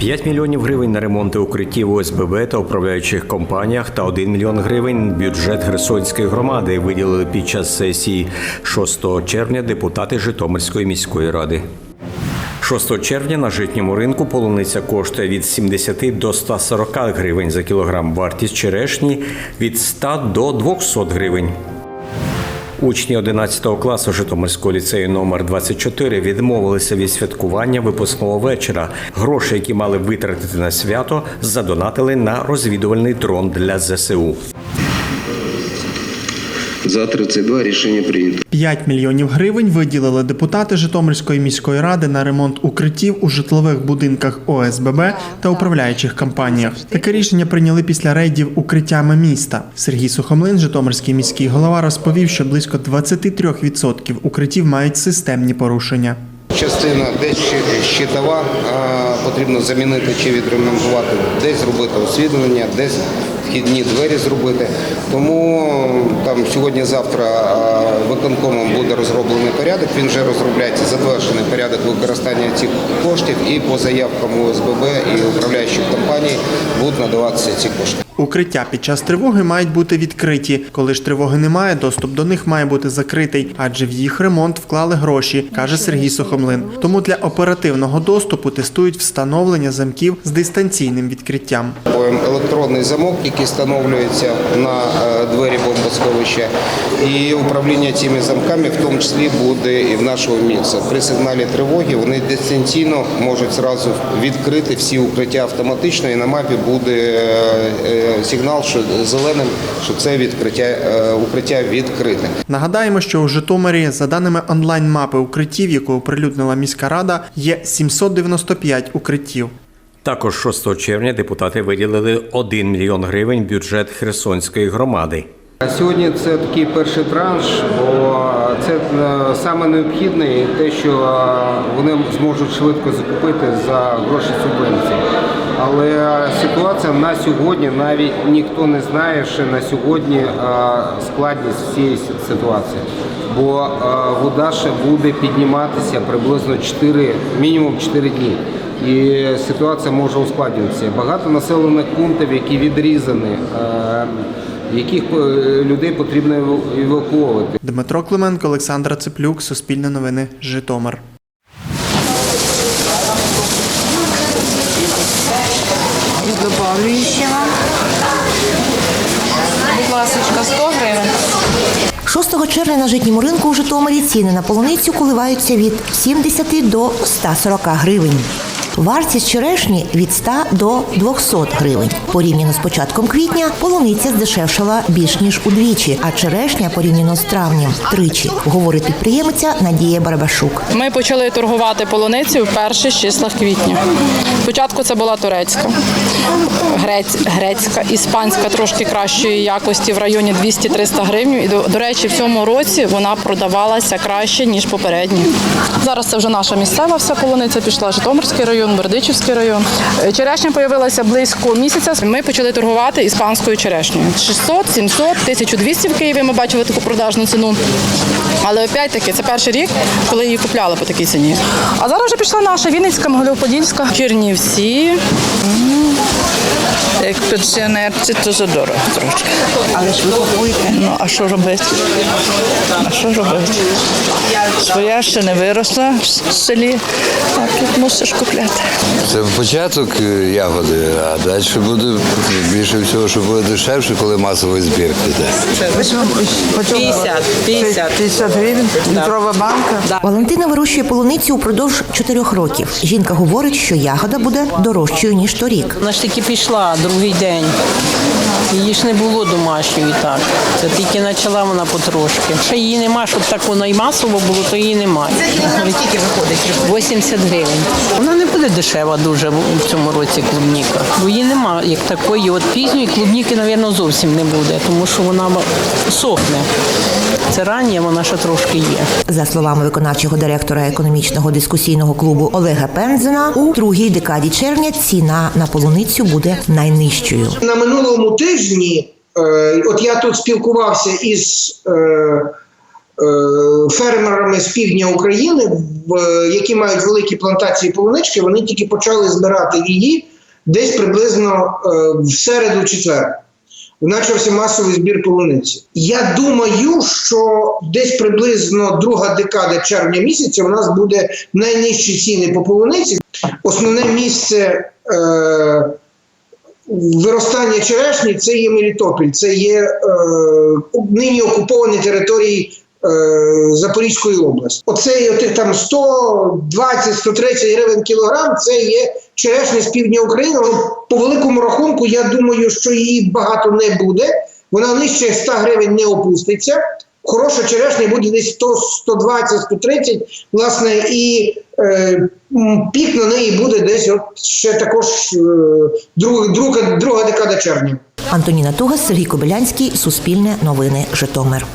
5 мільйонів гривень на ремонти укриттів ОСББ та управляючих компаніях та 1 мільйон гривень бюджет Херсонської громади виділили під час сесії 6 червня депутати Житомирської міської ради. 6 червня на житньому ринку полуниця коштує від 70 до 140 гривень за кілограм. Вартість черешні від 100 до 200 гривень. Учні 11 класу Житомирського ліцею номер 24 відмовилися від святкування випускного вечора. Гроші, які мали витратити на свято, задонатили на розвідувальний дрон для ЗСУ. За 32 рішення прийнято. 5 мільйонів гривень виділили депутати Житомирської міської ради на ремонт укриттів у житлових будинках ОСББ та управляючих компаніях. Таке рішення прийняли після рейдів укриттями міста. Сергій Сухомлин, Житомирський міський голова, розповів, що близько 23% укриттів мають системні порушення. Частина десь щи- щитова, потрібно замінити чи відремонтувати, десь зробити освітлення, десь вхідні двері зробити. Тому там сьогодні-завтра виконкомом буде розроблений порядок. Він вже розробляється затверджений порядок використання цих коштів і по заявкам ОСББ і управляючих компаній будуть надаватися ці кошти. Укриття під час тривоги мають бути відкриті. Коли ж тривоги немає, доступ до них має бути закритий, адже в їх ремонт вклали гроші, каже Сергій Сухомлин. Тому для оперативного доступу тестують встановлення замків з дистанційним відкриттям. електронний замок, який встановлюється на е, двері бомбосховища, і управління цими замками в тому числі буде і в нашого місця. При сигналі тривоги вони дистанційно можуть зразу відкрити всі укриття автоматично, і на мапі буде е, е, сигнал, що зеленим, що це відкриття е, укриття відкрите. Нагадаємо, що у Житомирі, за даними онлайн-мапи укриттів, яку оприлюднила міська рада, є 795 укриттів. Також 6 червня депутати виділили 1 мільйон гривень бюджет Херсонської громади. Сьогодні це такий перший транш, бо це е, саме необхідне і те, що е, вони зможуть швидко закупити за гроші субвенції. Але ситуація на сьогодні навіть ніхто не знає ще на сьогодні е, складність всієї ситуації. Бо е, вода ще буде підніматися приблизно 4, мінімум 4 дні. І ситуація може ускладнитися. Багато населених пунктів, які відрізані. е, яких людей потрібно евакуовувати. Дмитро Клименко, Олександра Цеплюк, Суспільне новини, Житомир. Добавлюючого. Будь ласка, 100 гривень. 6 червня на житньому ринку у Житомирі ціни на полуницю коливаються від 70 до 140 гривень. Вартість черешні від 100 до 200 гривень. Порівняно з початком квітня полуниця здешевшала більш ніж удвічі, а черешня порівняно з травнем тричі, говорить підприємиця Надія Барабашук. Ми почали торгувати полуницею в перших числах квітня. Спочатку це була турецька, грець, грецька, іспанська трошки кращої якості в районі 200-300 гривень. І до, до речі, в цьому році вона продавалася краще ніж попередні. Зараз це вже наша місцева вся полуниця пішла Житомирський район, Бердичівський район. Е, Черешня з'явилася близько місяця. Ми почали торгувати іспанською черешнею. 600, 700, 1200 в Києві. Ми бачили таку продажну ціну. Але опять-таки це перший рік, коли її купляли по такій ціні. А зараз вже пішла наша Вінницька, Могилів-Подільська, Чернівці. Як пенсіонерці, то задорого трошки. Але ж ви купуєте. Ну, а що робити? А що робити? Своя ще не виросла в селі, а тут мусиш купляти. Це початок е, ягоди, а далі буде більше всього, що буде дешевше, коли масовий збір піде. 50, 50. 50 гривень, літрова банка. Валентина вирощує полуницю упродовж чотирьох років. Жінка говорить, що ягода буде дорожчою ніж торік. Ж тільки пішла другий день. Її ж не було домашньої так. Це тільки почала вона потрошки. Ще її нема, щоб так воно і масово було, то її немає. Скільки виходить? 80 гривень. Вона не буде дешева дуже в цьому році клубніка. Бо її нема як такої. От пізньої клубніки, мабуть, зовсім не буде, тому що вона сохне. Це рання, вона ще трошки є. За словами виконавчого директора економічного дискусійного клубу Олега Пензена, у другій декаді червня ціна на полуницю буде найнижчою. На минулому тижні, е, от я тут спілкувався із е, фермерами з півдня України, в- які мають великі плантації полунички, вони тільки почали збирати її десь приблизно е, в середу четвер. Почався масовий збір полуниці. Я думаю, що десь приблизно друга декада червня місяця у нас буде найнижчі ціни по полуниці. Основне місце е, виростання черешні це є Мелітопіль, це є е, нині окуповані території е, Запорізької області. Оце там 120-130 гривень кілограм. Це є черешня з півдня України. По великому рахунку, я думаю, що її багато не буде. Вона нижче 100 гривень не опуститься. Хороша черешня буде десь 100, 120, 130, власне, і е, пік на неї буде десь от ще також е, друга, друга, друга декада червня. Антоніна Тугас, Сергій Кобилянський, Суспільне новини, Житомир.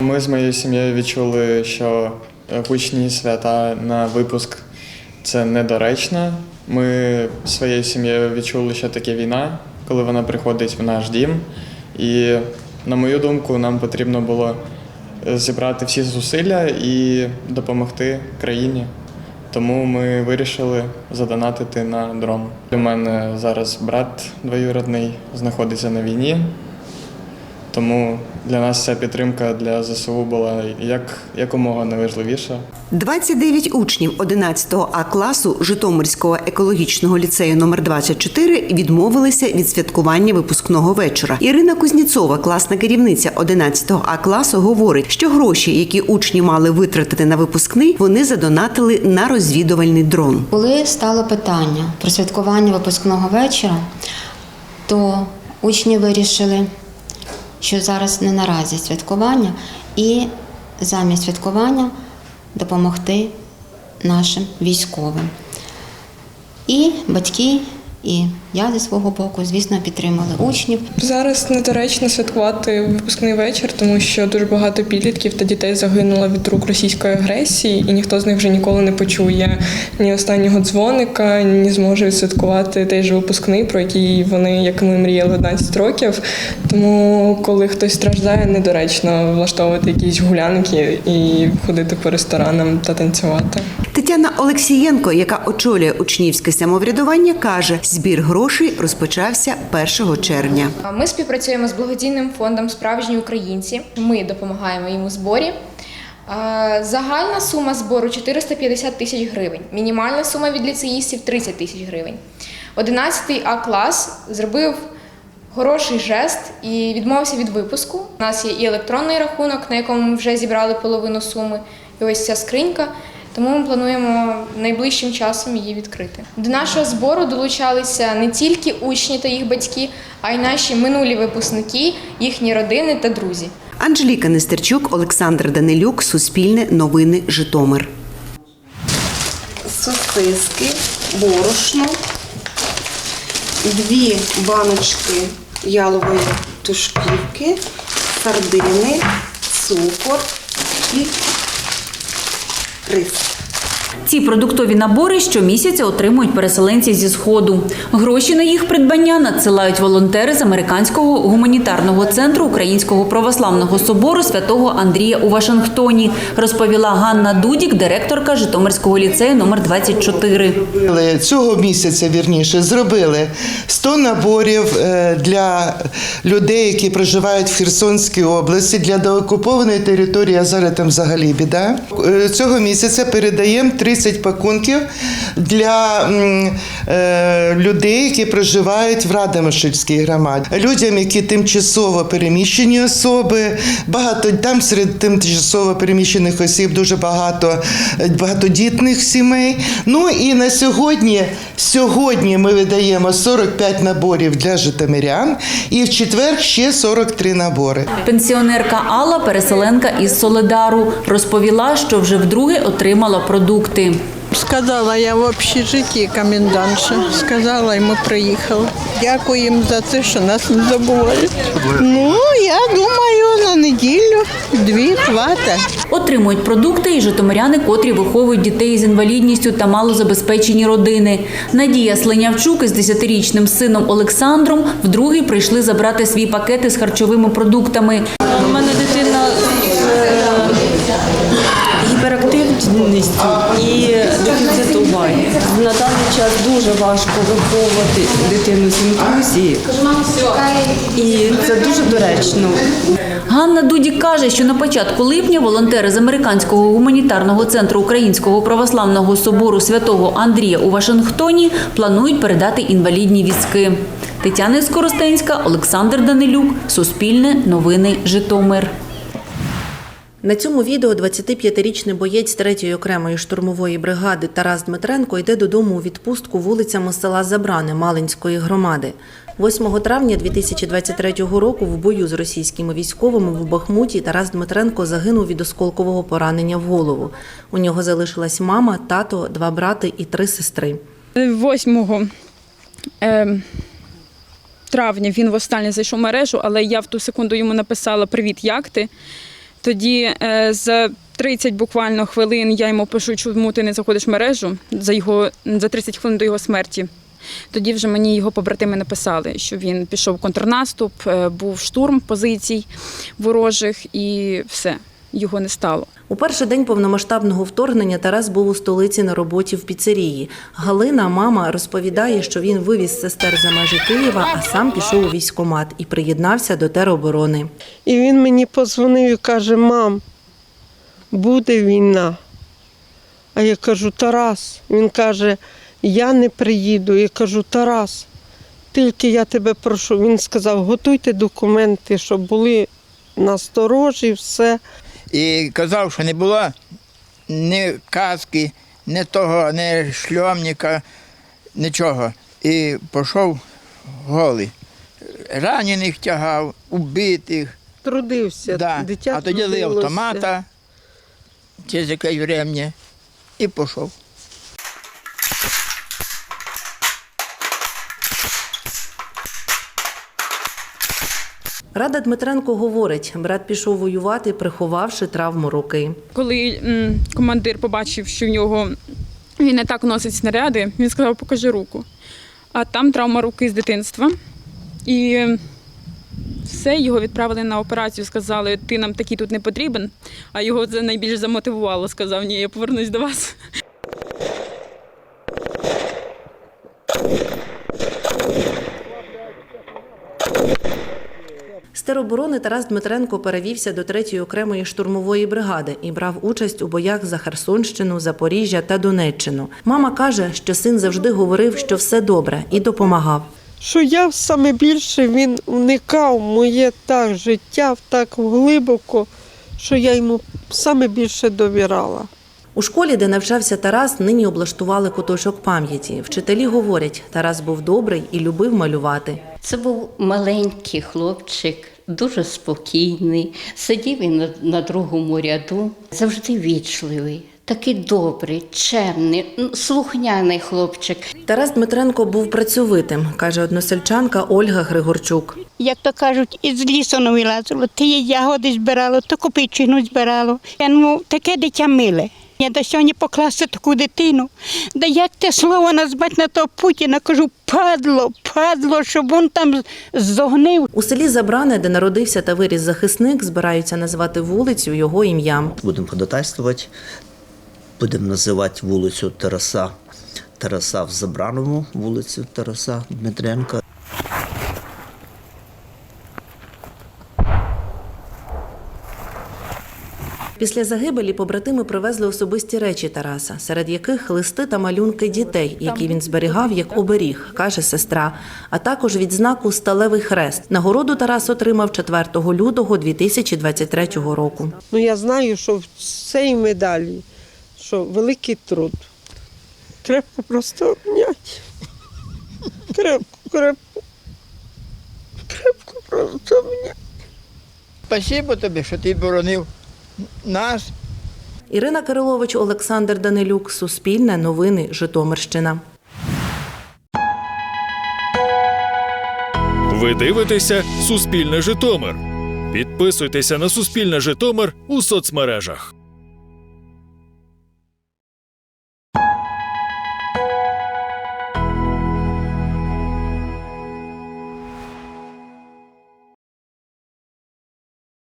Ми з моєю сім'єю відчули, що гучні свята на випуск це недоречно. Ми своєю сім'єю відчули, що таке війна, коли вона приходить в наш дім. І, на мою думку, нам потрібно було е, зібрати всі зусилля і допомогти країні. Тому ми вирішили задонатити на дрон. У мене зараз брат двоюродний знаходиться на війні. Тому для нас ця підтримка для ЗСУ була як якомога найважливіша. 29 учнів 11 А класу Житомирського екологічного ліцею номер 24 відмовилися від святкування випускного вечора. Ірина Кузніцова, класна керівниця 11 А класу, говорить, що гроші, які учні мали витратити на випускний, вони задонатили на розвідувальний дрон. Коли стало питання про святкування випускного вечора, то учні вирішили, що зараз не наразі святкування, і замість святкування допомогти нашим військовим. І батьки, і я зі свого боку, звісно, підтримали учнів. Зараз недоречно святкувати випускний вечір, тому що дуже багато підлітків та дітей загинуло від рук російської агресії, і ніхто з них вже ніколи не почує ні останнього дзвоника, ні зможе відсвяткувати той же випускний, про який вони, як ми мріяли 11 років. Тому, коли хтось страждає, недоречно влаштовувати якісь гулянки і ходити по ресторанам та танцювати. Тетяна Олексієнко, яка очолює учнівське самоврядування, каже, збір грошей розпочався 1 червня. Ми співпрацюємо з благодійним фондом Справжні українці. Ми допомагаємо їм у зборі. Загальна сума збору 450 тисяч гривень. Мінімальна сума від ліцеїстів 30 тисяч гривень. 11 А клас зробив хороший жест і відмовився від випуску. У нас є і електронний рахунок, на якому ми вже зібрали половину суми, і ось ця скринька. Тому ми плануємо найближчим часом її відкрити. До нашого збору долучалися не тільки учні та їх батьки, а й наші минулі випускники, їхні родини та друзі. Анжеліка Нестерчук, Олександр Данилюк, Суспільне новини, Житомир. Сосиски, борошно, дві баночки ялової тушківки, сардини, цукор і Preço. Ці продуктові набори щомісяця отримують переселенці зі сходу. Гроші на їх придбання надсилають волонтери з американського гуманітарного центру Українського православного собору святого Андрія у Вашингтоні, розповіла Ганна Дудік, директорка Житомирського ліцею номер 24. Цього місяця вірніше зробили 100 наборів е, для людей, які проживають в Херсонській області, для деокупованої території, а зараз там взагалі біда. Е, Цього місяця передаємо 30 пакунків для е, людей, які проживають в Радомишльській громаді. Людям, які тимчасово переміщені особи, багато там серед тимчасово переміщених осіб дуже багато е, багатодітних сімей. Ну і на сьогодні, сьогодні ми видаємо 45 наборів для житомирян, і в четвер ще 43 набори. Пенсіонерка Алла, переселенка із Соледару, розповіла, що вже вдруге отримала продукти. Сказала я в общежитті комендантша. Сказала, і ми приїхали. Дякую їм за те, що нас не забувають. Ну, я думаю, на неділю дві хвата. Отримують продукти і житомиряни, котрі виховують дітей з інвалідністю та малозабезпечені родини. Надія Слинявчук із 10-річним сином Олександром вдруге прийшли забрати свій пакети з харчовими продуктами. У мене дитина з гіперактивністю і дефіцит уваги. На даний час дуже важко виховувати дитину з інклюзією, і це дуже доречно. Ганна Дудік каже, що на початку липня волонтери з американського гуманітарного центру Українського православного собору святого Андрія у Вашингтоні планують передати інвалідні візки. Тетяна Скоростенська, Олександр Данилюк, Суспільне, Новини, Житомир. На цьому відео 25-річний боєць 3-ї окремої штурмової бригади Тарас Дмитренко йде додому у відпустку вулицями села Забрани Малинської громади. 8 травня 2023 року в бою з російськими військовими в Бахмуті Тарас Дмитренко загинув від осколкового поранення в голову. У нього залишилась мама, тато, два брати і три сестри. 8 е, травня він востаннє зайшов в мережу, але я в ту секунду йому написала Привіт, як ти? Тоді е, за 30 буквально хвилин я йому пишу, чому ти не заходиш в мережу за його за 30 хвилин до його смерті. Тоді вже мені його побратими написали, що він пішов в контрнаступ, е, був штурм позицій ворожих і все, його не стало. У перший день повномасштабного вторгнення Тарас був у столиці на роботі в піцерії. Галина, мама, розповідає, що він вивіз сестер за межі Києва, а сам пішов у військкомат і приєднався до тероборони. І він мені подзвонив і каже: мам, буде війна. А я кажу, Тарас. Він каже, я не приїду. Я кажу, Тарас, тільки я тебе прошу. Він сказав, готуйте документи, щоб були насторожі, все. І казав, що не було ні каски, ні того, ні шльомника, нічого. І пішов голий. Ранених тягав, убитих. Трудився. Да. Дитя а тоді лив трудилося. автомата через якесь врем'я і пішов. Рада Дмитренко говорить, брат пішов воювати, приховавши травму руки. Коли командир побачив, що в нього він не так носить снаряди, він сказав, покажи руку. А там травма руки з дитинства. І все, його відправили на операцію, сказали, ти нам такий тут не потрібен. А його це найбільше замотивувало. Сказав, ні, я повернусь до вас. Тероборони Тарас Дмитренко перевівся до 3-ї окремої штурмової бригади і брав участь у боях за Херсонщину, Запоріжжя та Донеччину. Мама каже, що син завжди говорив, що все добре, і допомагав. Що я саме більше він вникав в моє так життя так глибоко, що я йому саме більше довіряла. У школі, де навчався Тарас, нині облаштували куточок пам'яті. Вчителі говорять, Тарас був добрий і любив малювати. Це був маленький хлопчик, дуже спокійний. Сидів він на, на другому ряду, завжди вічливий, такий добрий, чемний, слухняний хлопчик. Тарас Дмитренко був працьовитим, каже односельчанка Ольга Григорчук. як то кажуть, із лісу не вилазило. Ти ягоди збирало, то копійчину збирало. Я, Ну, таке дитя миле. Я до сьогодні покласти таку дитину. Да як те слово назвати на того Путіна? Кажу, падло, падло, щоб він там зогнив. У селі Забране, де народився та виріс захисник, збираються назвати вулицю його ім'ям. Будемо ходатайствувати, будемо називати вулицю Тараса. Тараса в Забраному, вулицю Тараса Дмитренка. Після загибелі побратими привезли особисті речі Тараса, серед яких листи та малюнки дітей, які він зберігав як оберіг, каже сестра, а також відзнаку Сталевий хрест. Нагороду Тарас отримав 4 лютого 2023 року. Ну я знаю, що в цій медалі, що великий труд. Крепко просто обняти. Крепко, крепко. Крепко просто обняти. Спасибо тобі, що ти боронив нас. Ірина Кирилович, Олександр Данилюк, Суспільне, Новини, Житомирщина. Ви дивитеся Суспільне Житомир. Підписуйтеся на Суспільне Житомир у соцмережах.